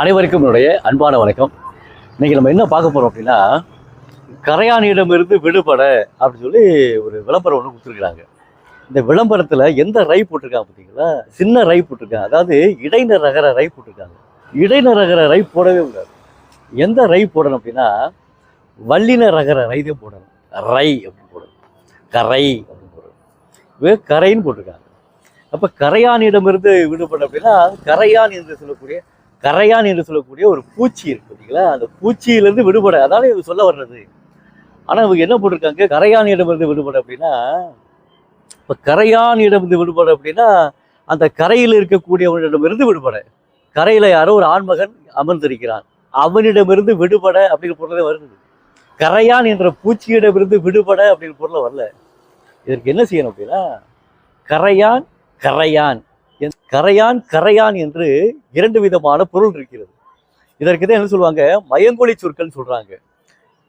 அனைவருக்கும் என்னுடைய அன்பான வணக்கம். இன்றைக்கி நம்ம என்ன பார்க்க போகிறோம் அப்படின்னா கரையானிடமிருந்து விடுபட அப்படின்னு சொல்லி ஒரு விளம்பரம் ஒன்று கொடுத்துருக்குறாங்க. இந்த விளம்பரத்தில் எந்த ரை போட்டிருக்காங்க பார்த்தீங்களா? சின்ன ரை போட்டிருக்காங்க. அதாவது இடைநிறகர ரை போட்டிருக்காங்க. இடைநிறகர ரை போடவே கூடாது. எந்த ரை போடணும் அப்படின்னா வல்லின ரகர ரை தான் போடணும். ரை அப்படின்னு போடணும். கரை அப்படின்னு போடணும். இது கரைன்னு போட்டிருக்காங்க. அப்போ கரையானிடமிருந்து விடுபட அப்படின்னா கரையான் என்று சொல்லக்கூடிய கரையான் என்று சொல்லக்கூடிய ஒரு பூச்சி இருக்கு பார்த்தீங்களா? அந்த பூச்சியிலேருந்து விடுபட அதால இவங்க சொல்ல வர்றது. ஆனால் இவங்க என்ன போட்டிருக்காங்க? கரையானியிடமிருந்து விடுபட அப்படின்னா இப்போ கரையானியிடமிருந்து விடுபட அப்படின்னா அந்த கரையில் இருக்கக்கூடியவனிடமிருந்து விடுபட. கரையில் யாரோ ஒரு ஆண்மகன் அமர்ந்திருக்கிறான். அவனிடமிருந்து விடுபட அப்படிங்கிற பொருளே வருது. கரையான் என்ற பூச்சியிடமிருந்து விடுபட அப்படிங்கிற பொருளை வரல. இதற்கு என்ன செய்யணும் அப்படின்னா கரையான் கரையான். கரையான் கரையான் என்று இரண்டு விதமான பொருள் இருக்கிறது. இதற்கு தான் என்ன சொல்லுவாங்க? மயங்கொழி சொற்கள் சொல்றாங்க.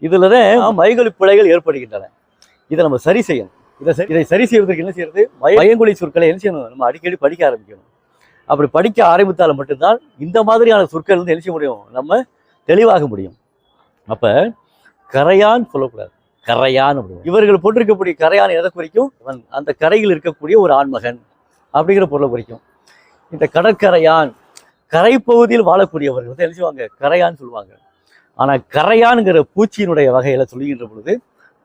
இதுல தான் மைகொலி பிழைகள் ஏற்படுகின்றன. இதை நம்ம சரி செய்யணும். இதை இதை சரி செய்வதற்கு என்ன செய்யறது? மயங்கொழி சொற்களை என்ன செய்யணும்? நம்ம அடிக்கடி படிக்க ஆரம்பிக்கணும். அப்படி படிக்க ஆரம்பித்தால் மட்டும்தான் இந்த மாதிரியான சொற்கள் வந்து என்ன செய்ய முடியும்? நம்ம தெளிவாக முடியும். அப்ப கரையான் சொல்லக்கூடாது. கரையான் இவர்கள் போட்டிருக்கக்கூடிய கரையான் எதை குறிக்கும்? அந்த கரையில் இருக்கக்கூடிய ஒரு ஆண்மகன். அப்படிங்கிற பொருளை குறிக்கும் இந்த கடற்கரையான் கரைப்பகுதியில் வாழக்கூடியவர்கள் வந்து என்ன செய்வாங்க கரையான் சொல்லுவாங்க. ஆனால் கரையான்ங்கிற பூச்சியினுடைய வகையில் சொல்லுகின்ற பொழுது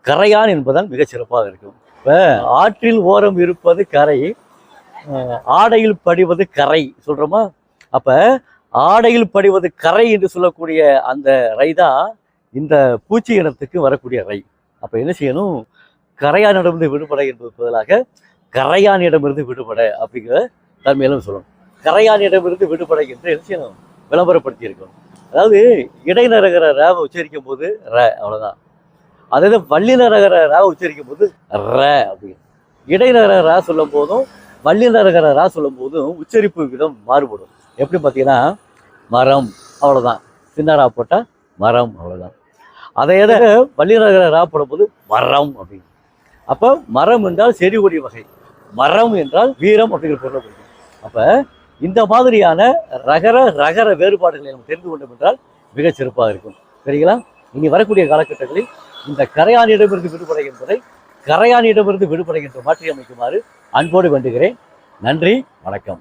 கரையான் என்பதால் மிகச் சிறப்பாக இருக்கும். இப்போ ஆற்றில் ஓரம் இருப்பது கரை ஆடையில் படிவது கரை சொல்கிறோமா அப்போ ஆடையில் படிவது கரை என்று சொல்லக்கூடிய அந்த ரை தான் இந்த பூச்சி இனத்துக்கு வரக்கூடிய ரை. அப்போ என்ன செய்யணும்? கரையானிடமிருந்து விடுபட என்பது பதிலாக கரையானிடமிருந்து விடுபட அப்படிங்கிற தன்மையிலும் சொல்லணும். கரையானிடமிருந்து விடுபட என்று என்ன செய்யணும் விளம்பரப்படுத்தி இருக்கணும் அதாவது இடைநரகர ரேவ உச்சரிக்கும் போது ர அவ்வளோதான் அதே வள்ளிநரகர ரா உச்சரிக்கும் போது ர அப்படின்னு. இடைநரகர ரா சொல்லும் போதும் வள்ளிநரகர ரா சொல்லும் போதும் உச்சரிப்பு விதம் மாறுபடும். எப்படி பார்த்தீங்கன்னா மரம் அவ்வளோதான் சின்னரா போட்டால் மரம் அவ்வளோதான் அதை எதை வள்ளிநரகர ரா போடும்போது மரம் அப்படின்னு. அப்போ மரம் என்றால் செடி கொடி வகை. மரம் என்றால் வீரம் அப்படிங்கிற பொருளை கொடுக்கும் அப்போ இந்த மாதிரியான ரகர ரகர வேறுபாடுகளை நம்ம தெரிந்து கொண்டோம் என்றால் மிகச் சிறப்பாக இருக்கும். சரிங்களா? இனி வரக்கூடிய காலகட்டங்களில் இந்த கரையானிடமிருந்து விடுபடை என்பதை கரையானிடமிருந்து விடுபடை என்று மாற்றி அமைக்குமாறு அன்போடு வேண்டுகிறேன். நன்றி வணக்கம்.